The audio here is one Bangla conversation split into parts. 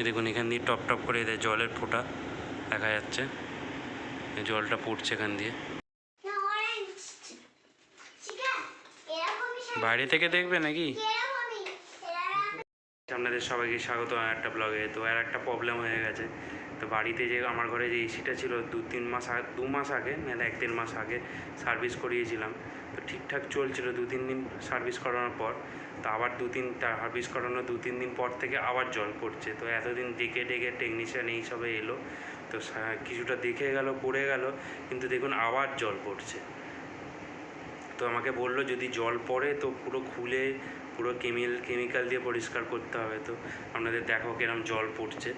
এই দেখুন এখান দিয়ে টপ টপ করে এদের জলের ফোঁটা দেখা যাচ্ছে। জলটা পড়ছে এখান দিয়ে। বাইরে থেকে দেখবে নাকি? আপনাদের সবাইকে স্বাগত, আর একটা ব্লগে তো আর একটা প্রবলেম হয়ে গেছে। তো বাড়িতে যে আমার ঘরে যে এসিটা ছিল, দু তিন মাস আগে, দু মাস আগে মানে এক দেড় মাস আগে সার্ভিস করিয়েছিলাম। তো ঠিকঠাক চলছিল দু তিন দিন সার্ভিস করানোর পর। তো আবার দু তিন সার্ভিস করানোর দু তিন দিন পর থেকে আবার জল পড়ছে। তো এতদিন ডেকে ডেকে টেকনিশিয়ান এইসবে এলো। তো কিছুটা দেখে গেল, পড়ে গেল। কিন্তু দেখুন, আবার জল পড়ছে। তো আমাকে বলল, যদি জল পড়ে তো পুরো খুলে পুরো কেমিল কেমিক্যাল দিয়ে পরিষ্কার করতে হবে। তো আপনাদের দেখো কিরম জল পড়ছে।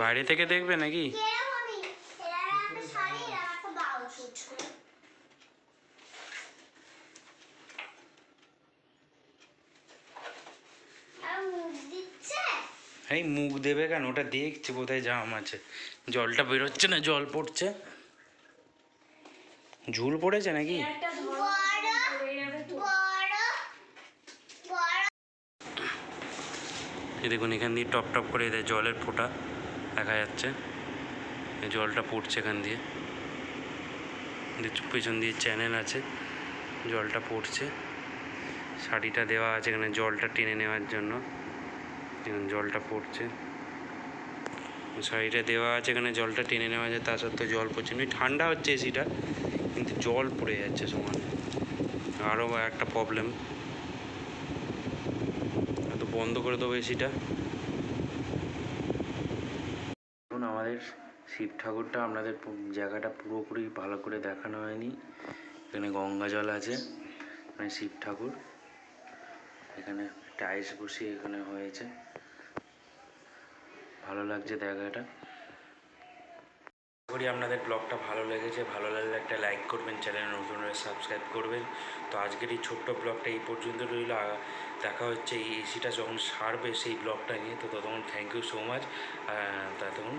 বাইরে থেকে দেখবে নাকি? এই মুখ দেবে কেন? ওটা দেখছে কোথায় জাম আছে। জলটা বেরোচ্ছে না, জল পড়ছে। ঝুল পড়েছে নাকি? দেখুন, এখান দিয়ে টপ টপ করে এদের জলের ফোঁটা দেখা যাচ্ছে। জলটা পড়ছে এখান দিয়ে। পেছন দিয়ে চ্যানেল আছে, জলটা পড়ছে। শাড়িটা দেওয়া আছে এখানে, জলটা টেনে নেওয়ার জন্য। জলটা পড়ছে। শাড়িটা দেওয়া আছে এখানে, জলটা টেনে নেওয়া যায় তা সত্ত্বেও জল পড়ছে। ঠান্ডা হচ্ছে এসিটা কিন্তু জল পড়ে যাচ্ছে সমান। আরও একটা প্রবলেম তো বন্ধ করে দেবো এসিটা। এখন আমাদের শিব ঠাকুরটা আপনাদের জায়গাটা পুরোপুরি ভালো করে দেখানো হয়নি। এখানে গঙ্গা জল আছে এখানে শিব ঠাকুর। এখানে টাইলস বসিয়ে এখানে হয়েছে। ভালো লাগছে জায়গাটা। করি আপনাদের ব্লগটা ভালো লেগেছে, ভালো লাগলে একটা লাইক করবেন চ্যানেল নতুন হলে সাবস্ক্রাইব করবেন। তো আজকের এই ছোট্ট ব্লগটা এই পর্যন্ত রইল দেখা হচ্ছে এই এসিটা যখন সারবে সেই ব্লগটা নিয়ে, তো ততক্ষণ থ্যাংক ইউ সো মাচ ততক্ষণ